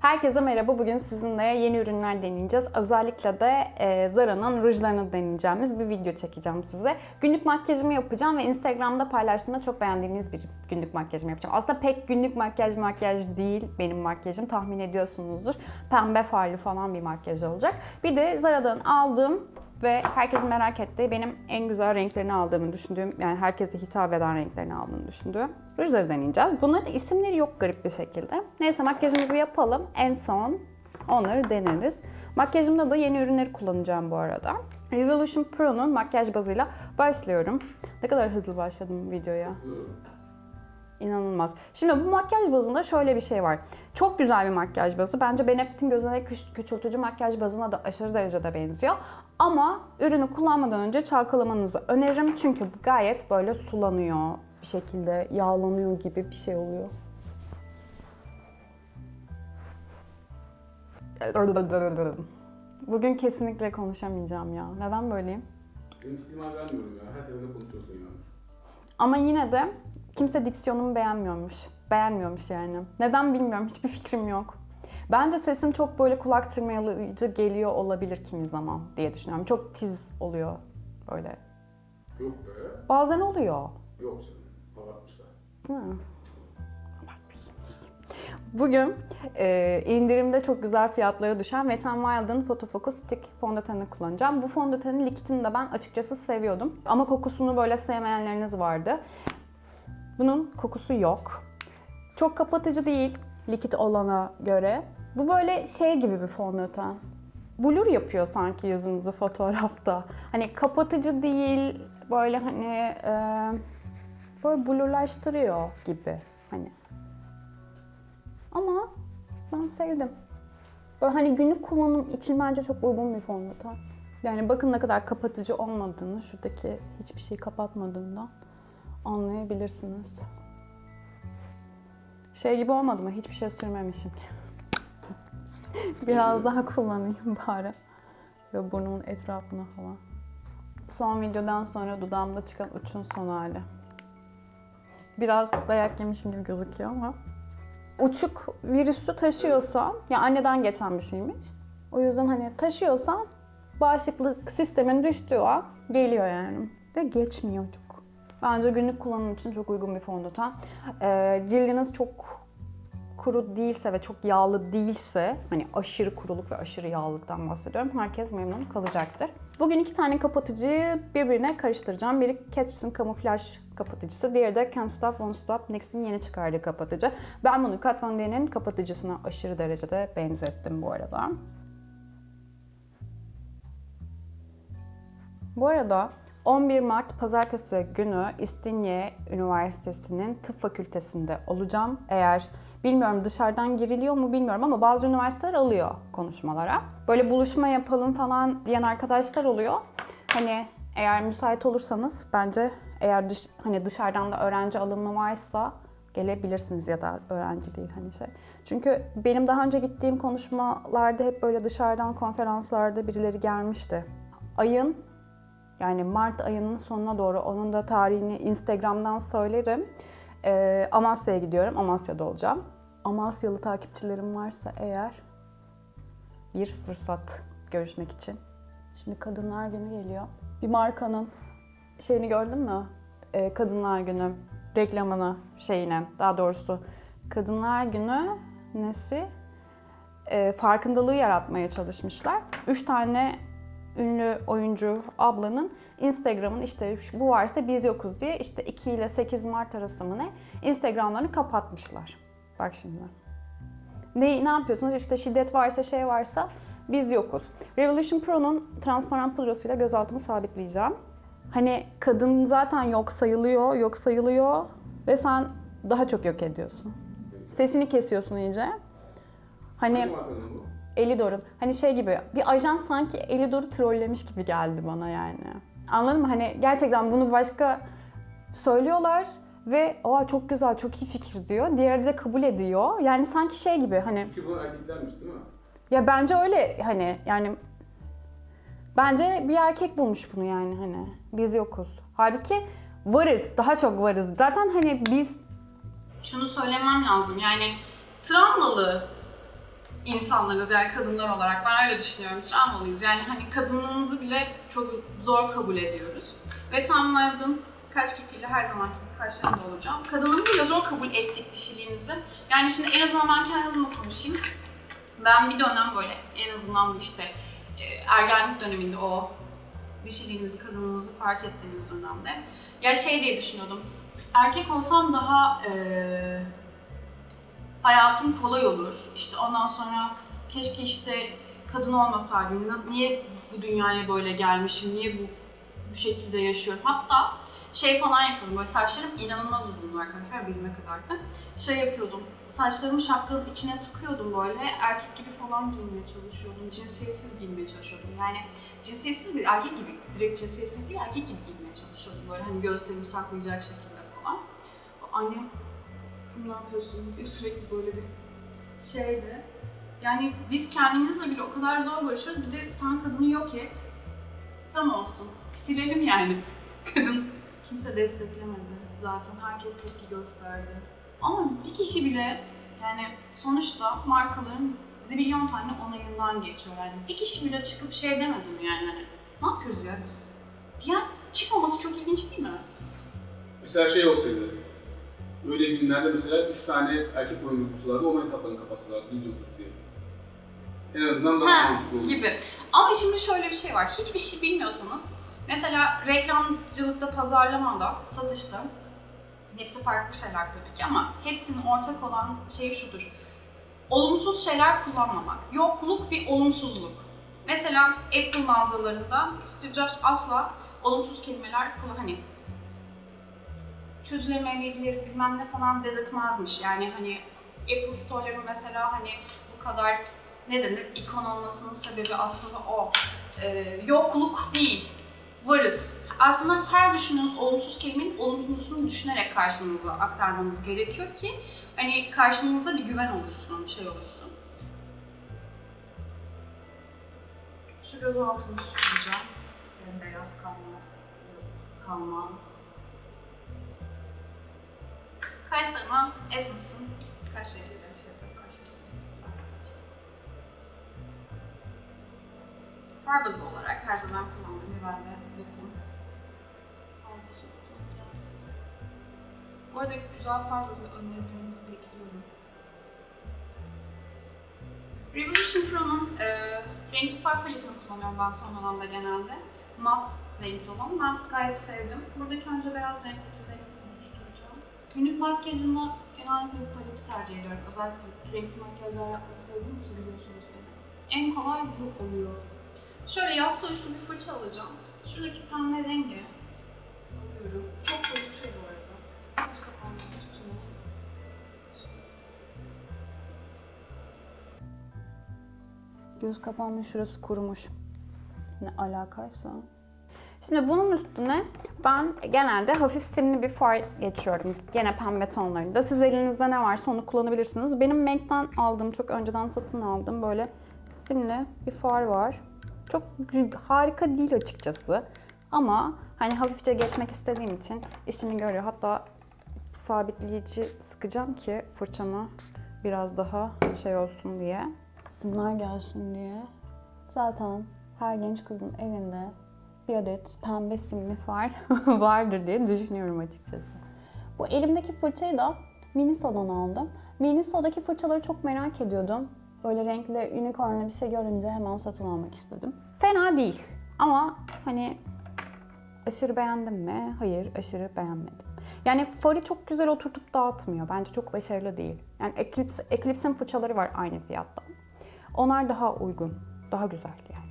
Herkese merhaba. Bugün sizinle yeni ürünler deneyeceğiz. Özellikle de e, Zara'nın rujlarını deneyeceğimiz bir video çekeceğim size. Günlük makyajımı yapacağım ve Instagram'da paylaştığımda çok beğendiğiniz bir günlük makyajımı yapacağım. Aslında pek günlük makyaj makyaj değil benim makyajım. Tahmin ediyorsunuzdur. Pembe farlı falan bir makyaj olacak. Bir de Zara'dan aldığım ve herkesin merak ettiği benim en güzel renklerini aldığımı düşündüğüm yani herkese hitap eden renklerini aldığını düşündüğüm rujları deneyeceğiz. Bunların isimleri yok garip bir şekilde. Neyse makyajımızı yapalım. En son onları deneriz. Makyajımda da yeni ürünleri kullanacağım bu arada. Revolution Pro'nun makyaj bazıyla başlıyorum. Ne kadar hızlı başladım videoya. İnanılmaz. Şimdi bu makyaj bazında şöyle bir şey var. Çok güzel bir makyaj bazı. Bence Benefit'in gözüne küç- küçültücü makyaj bazına da aşırı derecede benziyor. Ama ürünü kullanmadan önce çalkalamanızı öneririm. Çünkü gayet böyle sulanıyor. Bir şekilde yağlanıyor gibi bir şey oluyor. Bugün kesinlikle konuşamayacağım ya. Neden böyleyim? Benim istediğimi vermiyorum ya. Her seferinde konuşuyorsun Yağmur. Ama yine de kimse diksiyonumu beğenmiyormuş. Beğenmiyormuş yani. Neden bilmiyorum. Hiçbir fikrim yok. Bence sesim çok böyle kulak tırmalayıcı geliyor olabilir kimi zaman diye düşünüyorum. Çok tiz oluyor böyle. Yok be. Bazen oluyor. Yok canım. Abartmışlar. Değil mi? Abartmışsınız. Bugün e, indirimde çok güzel fiyatlara düşen Wet n Wild'ın Photofocus Stick fondötenini kullanacağım. Bu fondötenin likitini de ben açıkçası seviyordum. Ama kokusunu böyle sevmeyenleriniz vardı. Bunun kokusu yok. Çok kapatıcı değil likit olana göre. Bu böyle şey gibi bir fondöten. Blur yapıyor sanki yüzünüzü fotoğrafta. Hani kapatıcı değil, böyle hani e, böyle blurlaştırıyor gibi hani. Ama ben sevdim. Böyle hani günlük kullanım için bence çok uygun bir fondöten. Yani bakın ne kadar kapatıcı olmadığını, şuradaki hiçbir şeyi kapatmadığından anlayabilirsiniz. Şey gibi olmadı mı? Hiçbir şey sürmemişim. Biraz daha kullanayım bari. Ve burnumun etrafına falan. Son videodan sonra dudağımda çıkan uçun son hali. Biraz dayak yemişim gibi gözüküyor ama. Uçuk virüsü taşıyorsam, ya anneden geçen bir şeymiş. O yüzden hani taşıyorsam bağışıklık sistemin düştüğü an geliyor yani. De geçmiyor çok. Bence günlük kullanım için çok uygun bir fondöten. Ee, cildiniz çok kuru değilse ve çok yağlı değilse, hani aşırı kuruluk ve aşırı yağlılıktan bahsediyorum, herkes memnun kalacaktır. Bugün iki tane kapatıcıyı birbirine karıştıracağım. Biri Catrice'in kamuflaj kapatıcısı, diğeri de Can't Stop Won't Stop NYX'in yeni çıkardığı kapatıcı. Ben bunu Kat Von D'nin kapatıcısına aşırı derecede benzettim bu arada. Bu arada 11 Mart pazartesi günü İstinye Üniversitesi'nin tıp fakültesinde olacağım. Eğer bilmiyorum dışarıdan giriliyor mu bilmiyorum ama bazı üniversiteler alıyor konuşmalara. Böyle buluşma yapalım falan diyen arkadaşlar oluyor. Hani eğer müsait olursanız bence eğer dış, hani dışarıdan da öğrenci alımı varsa gelebilirsiniz ya da öğrenci değil hani şey. Çünkü benim daha önce gittiğim konuşmalarda hep böyle dışarıdan konferanslarda birileri gelmişti. Ayın yani Mart ayının sonuna doğru onun da tarihini Instagram'dan söylerim. Ee, Amasya'ya gidiyorum. Amasya'da olacağım. Amasyalı takipçilerim varsa eğer bir fırsat görüşmek için. Şimdi Kadınlar Günü geliyor. Bir markanın şeyini gördün mü? Ee, Kadınlar Günü reklamını şeyine daha doğrusu Kadınlar Günü nesi? Ee, farkındalığı yaratmaya çalışmışlar. Üç tane ünlü oyuncu ablanın Instagram'ın işte bu varsa biz yokuz diye işte 2 ile 8 Mart arası mı ne Instagram'larını kapatmışlar. Bak şimdi. Ne, ne yapıyorsunuz? İşte şiddet varsa şey varsa biz yokuz. Revolution Pro'nun transparan pudrasıyla göz altımı sabitleyeceğim. Hani kadın zaten yok sayılıyor, yok sayılıyor ve sen daha çok yok ediyorsun. Sesini kesiyorsun iyice. Hani bu? Elidor'un. Hani şey gibi bir ajans sanki Elidor'u trollemiş gibi geldi bana yani. Anladın mı? Hani gerçekten bunu başka söylüyorlar ve aa çok güzel, çok iyi fikir diyor. Diğeri de kabul ediyor. Yani sanki şey gibi hani Ki bu erkeklermiş değil mi? ya bence öyle hani yani bence bir erkek bulmuş bunu yani hani biz yokuz. Halbuki varız, daha çok varız. Zaten hani biz şunu söylemem lazım yani travmalı insanlarız yani kadınlar olarak. Ben öyle düşünüyorum. Travmalıyız. Yani hani kadınlığımızı bile çok zor kabul ediyoruz. Ve Tam Madden kaç kitiyle her zaman karşılığında olacağım. Kadınlığımızı bile zor kabul ettik dişiliğimizi. Yani şimdi en azından ben kendi adıma konuşayım. Ben bir dönem böyle en azından bu işte e, ergenlik döneminde o dişiliğinizi, kadınlığınızı fark ettiğiniz dönemde. Ya şey diye düşünüyordum. Erkek olsam daha e, hayatım kolay olur. İşte ondan sonra keşke işte kadın olmasaydım. Niye bu dünyaya böyle gelmişim? Niye bu bu şekilde yaşıyorum? Hatta şey falan yapıyordum. Böyle saçlarım inanılmaz uzundu arkadaşlar bilime kadar da. Şey yapıyordum. Saçlarımı şapkanın içine tıkıyordum böyle. Erkek gibi falan giyinmeye çalışıyordum. Cinsiyetsiz giyinmeye çalışıyordum. Yani cinsiyetsiz değil, erkek gibi. Direkt cinsiyetsiz değil, erkek gibi giyinmeye çalışıyordum. Böyle hani göğüslerimi saklayacak şekilde falan. Annem kızım ne yapıyorsun diye sürekli böyle bir şeydi. Yani biz kendimizle bile o kadar zor barışıyoruz. Bir de sen kadını yok et. Tam olsun. Silelim yani. Kadın kimse desteklemedi. Zaten herkes tepki gösterdi. Ama bir kişi bile yani sonuçta markaların zibilyon tane onayından geçiyor yani. Bir kişi bile çıkıp şey demedi mi yani hani ne yapıyoruz ya biz? Diyen çıkmaması çok ilginç değil mi? Mesela şey olsaydı, öyle günlerde mesela üç tane erkek oyuncusu vardı, onun hesaplarını kapatsalar, biz yoktuk diye. En azından daha Ha, mantıklı olur. gibi. Ama şimdi şöyle bir şey var. Hiçbir şey bilmiyorsanız mesela reklamcılıkta, pazarlamada, satışta hepsi farklı şeyler tabii ki ama hepsinin ortak olan şeyi şudur. Olumsuz şeyler kullanmamak. Yokluk bir olumsuzluk. Mesela Apple mağazalarında Steve Jobs asla olumsuz kelimeler kullan hani çözülemeyebilir bilmem ne falan dedirtmezmiş. Yani hani Apple Store'ların mesela hani bu kadar ne denir ikon olmasının sebebi aslında o. Ee, yokluk değil, varız. Aslında her düşündüğünüz olumsuz kelimenin olumsuzunu düşünerek karşınıza aktarmanız gerekiyor ki hani karşınızda bir güven oluşsun, şey oluşsun. Şu göz altını süreceğim. Beyaz kalma, kalma. Kaşlarıma Essence'ın kaş şekilleri şey yapıyorum, kaş şekilleri. Far bazı olarak her zaman kullandığım bir bende yapım. Far. Bu arada güzel far bazı bekliyorum. Revolution Pro'nun e, renkli far paletini kullanıyorum ben son dönemde genelde. Mat renkli olan. Ben gayet sevdim. Buradaki önce beyaz renkli. Günlük makyajımda genellikle paleti tercih ediyorum. Özellikle renkli makyajlar yapmayı sevdiğim için biliyorsunuz beni. En kolay bu oluyor. Şöyle yassı uçlu bir fırça alacağım. Şuradaki pembe rengi alıyorum. Çok gözüküyor bu arada. Göz kapağını tutuyor. Göz kapağımın şurası kurumuş. Ne alakaysa. Şimdi bunun üstüne ben genelde hafif simli bir far geçiyorum. Gene pembe tonlarında. Siz elinizde ne varsa onu kullanabilirsiniz. Benim MAC'den aldığım, çok önceden satın aldığım böyle simli bir far var. Çok harika değil açıkçası. Ama hani hafifçe geçmek istediğim için işimi görüyor. Hatta sabitleyici sıkacağım ki fırçamı biraz daha şey olsun diye. Simler gelsin diye. Zaten her genç kızın evinde bir adet pembe simli far vardır diye düşünüyorum açıkçası. Bu elimdeki fırçayı da Miniso'dan aldım. Miniso'daki fırçaları çok merak ediyordum. Böyle renkli, unicornlu bir şey görünce hemen satın almak istedim. Fena değil ama hani aşırı beğendim mi? Hayır, aşırı beğenmedim. Yani farı çok güzel oturtup dağıtmıyor. Bence çok başarılı değil. Yani Eclipse, Eclipse'in fırçaları var aynı fiyatta. Onlar daha uygun, daha güzel yani.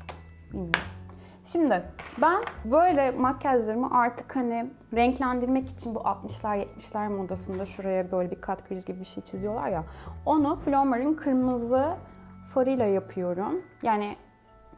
Bilmiyorum. Şimdi ben böyle makyajlarımı artık hani renklendirmek için bu 60'lar 70'ler modasında şuraya böyle bir kat kriz gibi bir şey çiziyorlar ya. Onu Flormar'ın kırmızı farıyla yapıyorum. Yani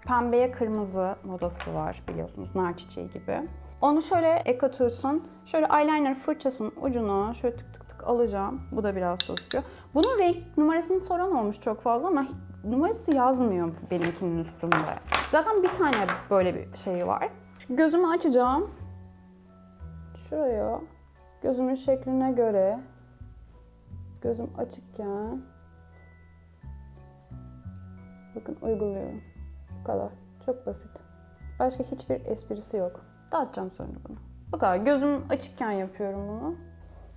pembeye kırmızı modası var biliyorsunuz nar çiçeği gibi. Onu şöyle ekatıyorsun. Şöyle eyeliner fırçasının ucunu şöyle tık tık tık alacağım. Bu da biraz istiyor. Bunun renk numarasını soran olmuş çok fazla ama numarası yazmıyor benimkinin üstünde. Zaten bir tane böyle bir şey var. Şimdi gözümü açacağım. Şuraya gözümün şekline göre gözüm açıkken Bakın uyguluyorum. Bu kadar. Çok basit. Başka hiçbir esprisi yok. Dağıtacağım sonra bunu. Bu kadar. Gözüm açıkken yapıyorum bunu.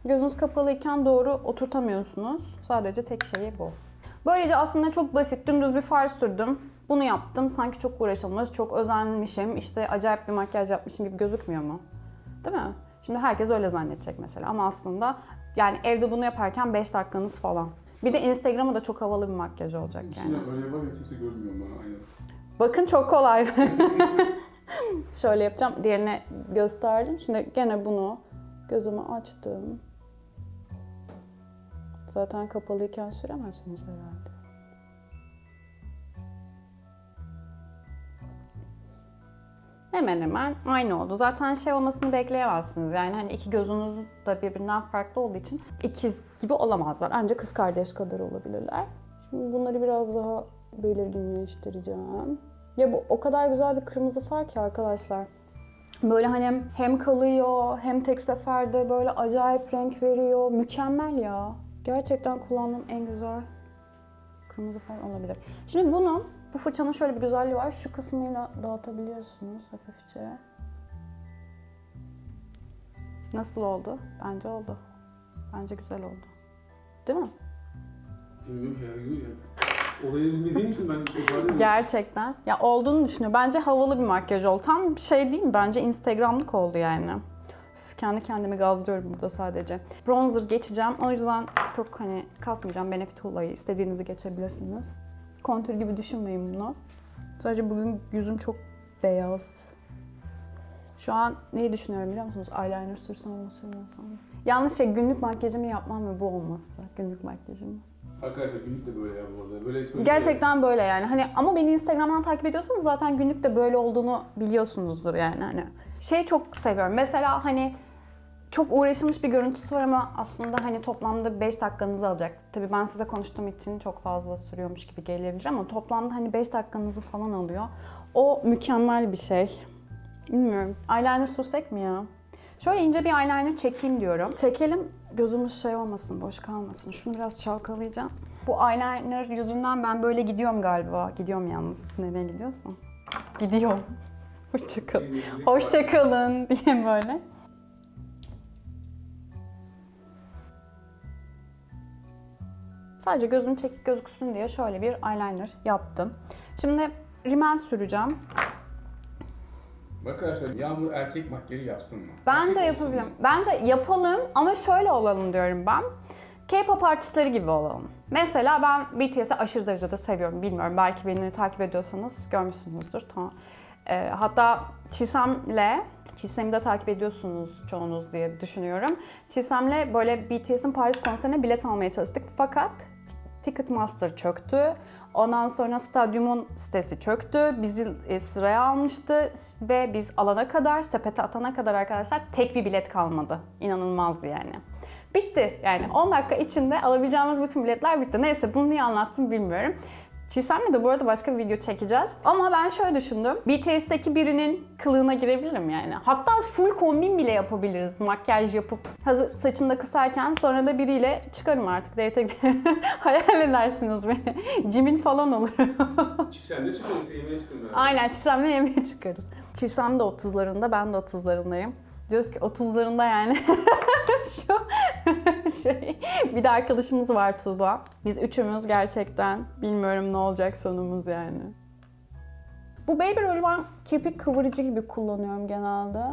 Gözünüz kapalıyken doğru oturtamıyorsunuz. Sadece tek şeyi bu. Böylece aslında çok basit, dümdüz bir far sürdüm. Bunu yaptım. Sanki çok uğraşılmış, çok özenmişim, işte acayip bir makyaj yapmışım gibi gözükmüyor mu? Değil mi? Şimdi herkes öyle zannedecek mesela ama aslında yani evde bunu yaparken 5 dakikanız falan. Bir de Instagram'a da çok havalı bir makyaj olacak yani. Şimdi öyle yapar kimse görmüyor bana aynen. Bakın çok kolay. Şöyle yapacağım. Diğerine gösterdim. Şimdi gene bunu gözümü açtım. Zaten kapalıyken süremezsiniz herhalde. Hemen hemen aynı oldu. Zaten şey olmasını bekleyemezsiniz. Yani hani iki gözünüz de birbirinden farklı olduğu için ikiz gibi olamazlar. Ancak kız kardeş kadar olabilirler. Şimdi bunları biraz daha belirginleştireceğim. Ya bu o kadar güzel bir kırmızı far ki arkadaşlar. Böyle hani hem kalıyor hem tek seferde böyle acayip renk veriyor. Mükemmel ya. Gerçekten kullandığım en güzel kırmızı far olabilir. Şimdi bunu, bu fırçanın şöyle bir güzelliği var. Şu kısmıyla dağıtabiliyorsunuz hafifçe. Nasıl oldu? Bence oldu. Bence güzel oldu. Değil mi? Bilmiyorum ya. Olayı bilmediğim için ben toparlayayım. Gerçekten. Ya olduğunu düşünüyorum. Bence havalı bir makyaj oldu. Tam şey değil mi? Bence Instagram'lık oldu yani. Üf, kendi kendimi gazlıyorum burada sadece. Bronzer geçeceğim. O yüzden çok hani kasmayacağım. Benefit olayı. istediğinizi geçebilirsiniz. Kontür gibi düşünmeyin bunu. Sadece bugün yüzüm çok beyaz. Şu an neyi düşünüyorum biliyor musunuz? Eyeliner sürsem mi sürmesem mi? Yanlış şey günlük makyajımı yapmam ve bu olması. Günlük makyajım. Arkadaşlar günlük de böyle ya bu arada. Böyle söylüyor. Gerçekten böyle yani. Hani ama beni Instagram'dan takip ediyorsanız zaten günlük de böyle olduğunu biliyorsunuzdur yani hani. Şey çok seviyorum. Mesela hani çok uğraşılmış bir görüntüsü var ama aslında hani toplamda 5 dakikanızı alacak. Tabii ben size konuştuğum için çok fazla sürüyormuş gibi gelebilir ama toplamda hani 5 dakikanızı falan alıyor. O mükemmel bir şey. Bilmiyorum. Eyeliner sürsek mi ya? Şöyle ince bir eyeliner çekeyim diyorum. Çekelim gözümüz şey olmasın, boş kalmasın. Şunu biraz çalkalayacağım. Bu eyeliner yüzünden ben böyle gidiyorum galiba. Gidiyorum yalnız. Nereye gidiyorsun? Gidiyorum. Hoşçakalın. Hoşçakalın diye böyle. Sadece gözüm çekik gözüksün diye şöyle bir eyeliner yaptım. Şimdi rimel süreceğim. Arkadaşlar Yağmur erkek makyajı yapsın mı? Ben Erkek yapabilirim. Bence yapalım ama şöyle olalım diyorum ben. K-pop artistleri gibi olalım. Mesela ben BTS'i aşırı derecede seviyorum. Bilmiyorum belki beni takip ediyorsanız görmüşsünüzdür. Tamam. Ee, hatta Çisem'le, Çisem'i de takip ediyorsunuz çoğunuz diye düşünüyorum. Çisem'le böyle BTS'in Paris konserine bilet almaya çalıştık. Fakat Ticketmaster çöktü. Ondan sonra stadyumun sitesi çöktü. Bizi e, sıraya almıştı ve biz alana kadar, sepete atana kadar arkadaşlar tek bir bilet kalmadı. İnanılmazdı yani. Bitti yani 10 dakika içinde alabileceğimiz bütün biletler bitti. Neyse bunu niye anlattım bilmiyorum. Çisem'le de bu arada başka bir video çekeceğiz. Ama ben şöyle düşündüm. BTS'teki birinin kılığına girebilirim yani. Hatta full kombin bile yapabiliriz. Makyaj yapıp hazır saçımda kısarken sonra da biriyle çıkarım artık date. Hayal edersiniz beni. Cimin falan de çıkın işte yemeğe beraber. Aynen Çisem'le yemeğe çıkarız. Çisem de 30'larında, ben de 30'larındayım. Diyoruz ki 30'larında yani. Şu şey. Bir de arkadaşımız var Tuğba. Biz üçümüz gerçekten bilmiyorum ne olacak sonumuz yani. Bu Baby Roll'ü ben kirpik kıvırıcı gibi kullanıyorum genelde.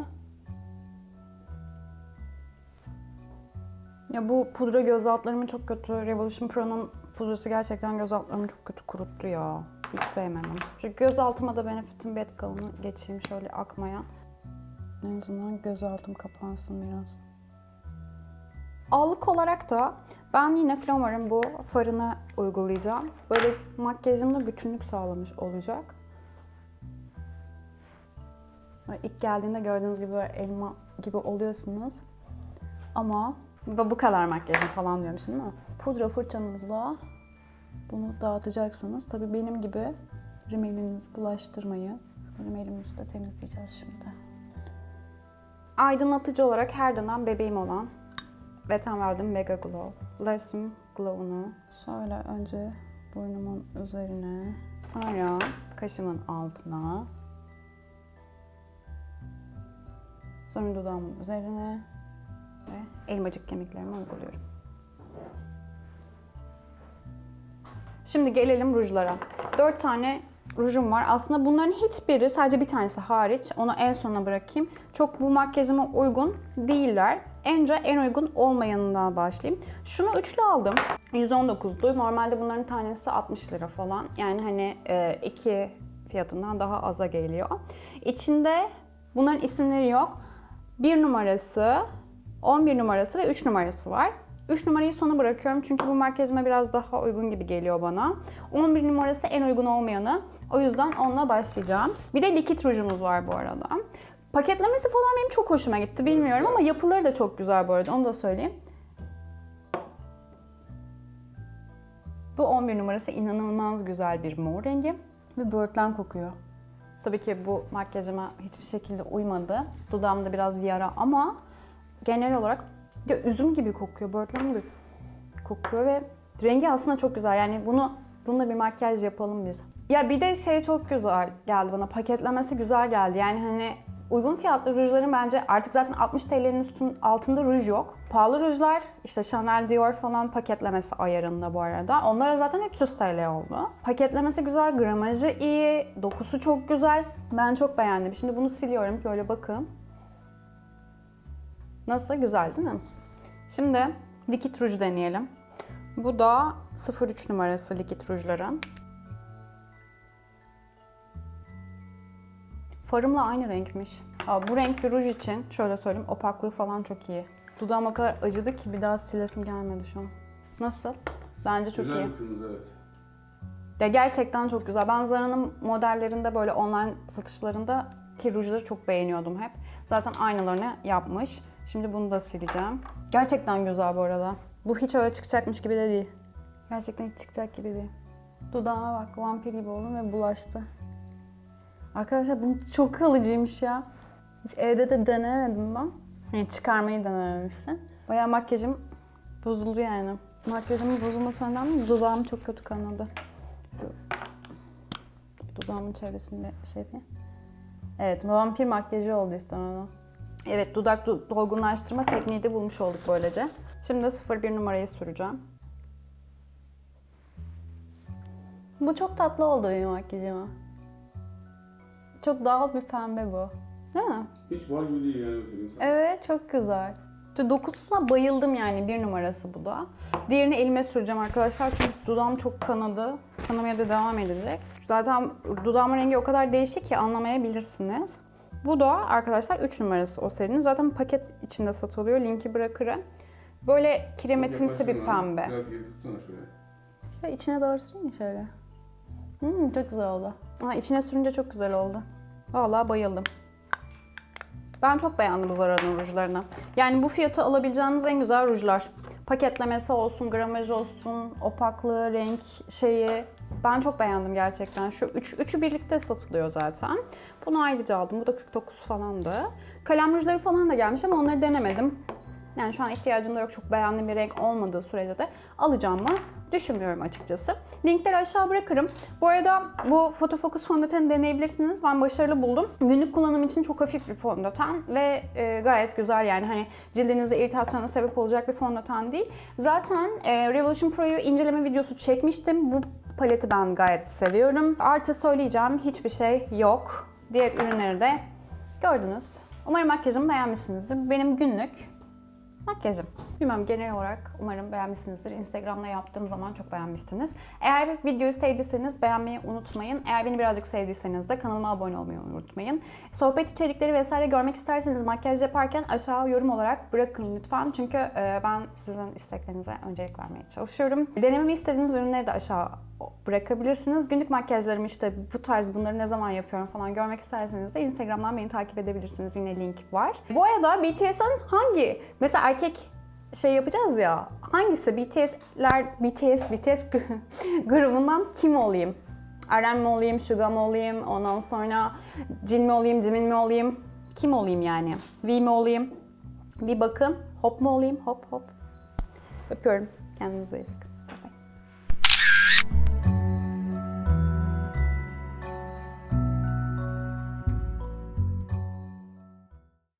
Ya bu pudra göz altlarımı çok kötü. Revolution Pro'nun pudrası gerçekten göz altlarımı çok kötü kuruttu ya. Hiç sevmedim. Şu göz altıma da Benefit'in Bed Color'ını geçeyim şöyle akmaya. En azından göz altım kapansın biraz. Allık olarak da ben yine Flamar'ın bu farını uygulayacağım. Böyle makyajımda bütünlük sağlamış olacak. Böyle ilk geldiğinde gördüğünüz gibi elma gibi oluyorsunuz. Ama bu kadar makyajım falan diyorum şimdi ama pudra fırçanızla bunu dağıtacaksınız. Tabii benim gibi rimelinizi bulaştırmayın. Rimelimizi de temizleyeceğiz şimdi. Aydınlatıcı olarak her dönem bebeğim olan Wet n Wild'in Mega Glow Blossom Glow'unu şöyle önce burnumun üzerine. Sonra kaşımın altına. Sonra dudağımın üzerine. Ve elmacık kemiklerime uyguluyorum. Şimdi gelelim rujlara. 4 tane rujum var. Aslında bunların hiçbiri sadece bir tanesi hariç. Onu en sona bırakayım. Çok bu makyajıma uygun değiller. Önce en uygun olmayanından başlayayım. Şunu üçlü aldım. 119'du. Normalde bunların tanesi 60 lira falan. Yani hani e, iki fiyatından daha aza geliyor. İçinde bunların isimleri yok. 1 numarası, 11 numarası ve 3 numarası var. 3 numarayı sona bırakıyorum çünkü bu makyajıma biraz daha uygun gibi geliyor bana. 11 numarası en uygun olmayanı. O yüzden onunla başlayacağım. Bir de likit rujumuz var bu arada. Paketlemesi falan benim çok hoşuma gitti bilmiyorum ama yapıları da çok güzel bu arada onu da söyleyeyim. Bu 11 numarası inanılmaz güzel bir mor rengi ve böğürtlen kokuyor. Tabii ki bu makyajıma hiçbir şekilde uymadı. Dudağımda biraz yara ama genel olarak ya üzüm gibi kokuyor, böğürtlen gibi kokuyor ve rengi aslında çok güzel. Yani bunu bununla bir makyaj yapalım biz. Ya bir de şey çok güzel geldi bana. Paketlemesi güzel geldi. Yani hani uygun fiyatlı rujların bence artık zaten 60 TL'nin üstün altında ruj yok. Pahalı rujlar işte Chanel, Dior falan paketlemesi ayarında bu arada. Onlara zaten 300 TL oldu. Paketlemesi güzel, gramajı iyi, dokusu çok güzel. Ben çok beğendim. Şimdi bunu siliyorum. Böyle bakın. Nasıl? Güzel değil mi? Şimdi likit ruj deneyelim. Bu da 03 numarası likit rujların. Farımla aynı renkmiş. Aa, bu renk bir ruj için şöyle söyleyeyim opaklığı falan çok iyi. Dudağım o kadar acıdı ki bir daha silesim gelmedi şu an. Nasıl? Bence çok Güzel iyi. bir kırmızı evet. Ya gerçekten çok güzel. Ben Zara'nın modellerinde böyle online satışlarında ki rujları çok beğeniyordum hep. Zaten aynılarını yapmış. Şimdi bunu da sileceğim. Gerçekten güzel bu arada. Bu hiç öyle çıkacakmış gibi de değil. Gerçekten hiç çıkacak gibi değil. Dudağıma bak vampir gibi oldum ve bulaştı. Arkadaşlar bu çok kalıcıymış ya. Hiç evde de denemedim ben. Yani çıkarmayı denememiştim. Bayağı makyajım bozuldu yani. Makyajımın bozulması önemli. Dudağım çok kötü kanadı. Dudağımın çevresinde şey yapayım. Evet, vampir makyajı oldu işte ona. Evet, dudak do- dolgunlaştırma tekniği de bulmuş olduk böylece. Şimdi 01 numarayı süreceğim. Bu çok tatlı oldu benim makyajıma. Çok doğal bir pembe bu. Değil mi? Hiç var gibi değil yani. Evet çok güzel. İşte dokusuna bayıldım yani bir numarası bu da. Diğerini elime süreceğim arkadaşlar çünkü dudağım çok kanadı. Kanamaya da devam edecek. Zaten dudağımın rengi o kadar değişik ki anlamayabilirsiniz. Bu da arkadaşlar 3 numarası o serinin. Zaten paket içinde satılıyor. Linki bırakırım. Böyle kiremetimsi bir pembe. Biraz geri tutsana şöyle. Şöyle içine doğru mi şöyle? Hmm, çok güzel oldu. Ha, içine sürünce çok güzel oldu. Vallahi bayıldım. Ben çok beğendim Zara'nın rujlarını. Yani bu fiyatı alabileceğiniz en güzel rujlar. Paketlemesi olsun, gramaj olsun, opaklığı, renk şeyi. Ben çok beğendim gerçekten. Şu üç, üçü birlikte satılıyor zaten. Bunu ayrıca aldım. Bu da 49 falandı. Kalem rujları falan da gelmiş ama onları denemedim. Yani şu an ihtiyacım da yok. Çok beğendiğim bir renk olmadığı sürece de alacağımı düşünmüyorum açıkçası. Linkleri aşağı bırakırım. Bu arada bu Photofocus fondöteni deneyebilirsiniz. Ben başarılı buldum. Günlük kullanım için çok hafif bir fondöten ve e, gayet güzel yani hani cildinizde iritasyona sebep olacak bir fondöten değil. Zaten e, Revolution Pro'yu inceleme videosu çekmiştim. Bu paleti ben gayet seviyorum. Artı söyleyeceğim hiçbir şey yok. Diğer ürünleri de gördünüz. Umarım makyajımı beğenmişsinizdir. Benim günlük Makyajım. Bilmem genel olarak umarım beğenmişsinizdir. Instagram'da yaptığım zaman çok beğenmiştiniz. Eğer videoyu sevdiyseniz beğenmeyi unutmayın. Eğer beni birazcık sevdiyseniz de kanalıma abone olmayı unutmayın. Sohbet içerikleri vesaire görmek isterseniz makyaj yaparken aşağı yorum olarak bırakın lütfen. Çünkü e, ben sizin isteklerinize öncelik vermeye çalışıyorum. Denememi istediğiniz ürünleri de aşağı bırakabilirsiniz. Günlük makyajlarımı işte bu tarz bunları ne zaman yapıyorum falan görmek isterseniz de Instagram'dan beni takip edebilirsiniz. Yine link var. Bu arada BTS'in hangi? Mesela erkek şey yapacağız ya. Hangisi? BTS'ler, BTS, BTS grubundan kim olayım? RM mi olayım, Suga mı olayım, ondan sonra Jin mi olayım, Jimin mi olayım? Kim olayım yani? V mi olayım? Bir bakın. Hop mu olayım? Hop hop. Öpüyorum. Kendinize iyi bakın.